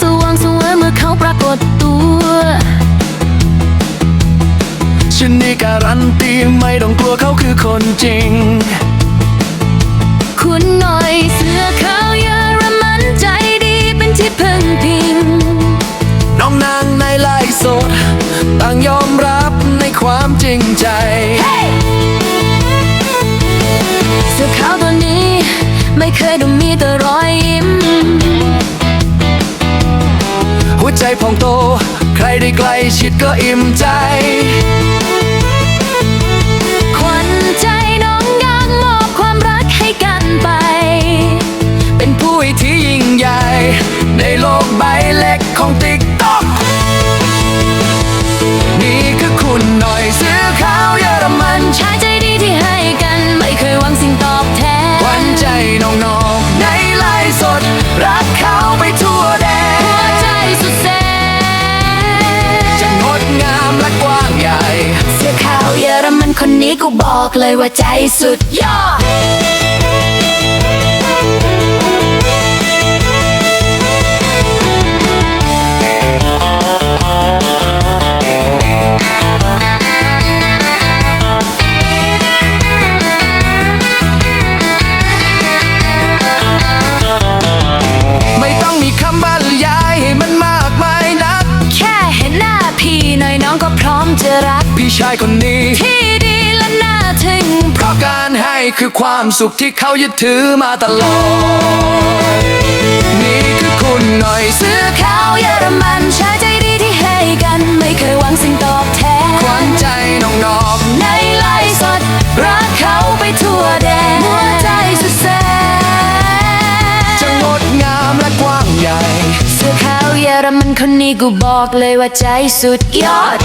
สว่างสวยเมื่อเขาปรากฏตัวฉันนี่การันตีไม่ต้องกลัวเขาคือคนจริง คุณหน่อยเสื้อขาวเยอรมันใจดีเป็นที่พึ่งพิง น้องนางในลายสด ต่างยอมรับในความจริงใจ hey! เสื้อขาวตัวนี้ไม่เคยดูมีแต่ พองโต ใครได้ใกล้ชิดก็อิ่มใจ นคนนี้กูบอกเลยว่าใจสุดยอดไม่ต้องมีคำบรรยายให้มันมากมายนักแค่เห็นหน้าพี่หน่อยน้องก็พร้อมจะรักพี่ชายคนนี้ที่ คือความสุขที่เขายึดถือมาตลอด นี่คือคุณหน่อยเสื้อขาวเยอรมันชายใจดีที่ให้กัน ไม่เคยหวังสิ่งตอบแทนขวัญใจน้องในไลฟ์สด รักเขาไปทั่วแดนหัวใจสุดแสนจะงดงามและกว้างใหญ่ เสื้อขาวเยอรมันคนนี้กูบอกเลยว่าใจสุดยอด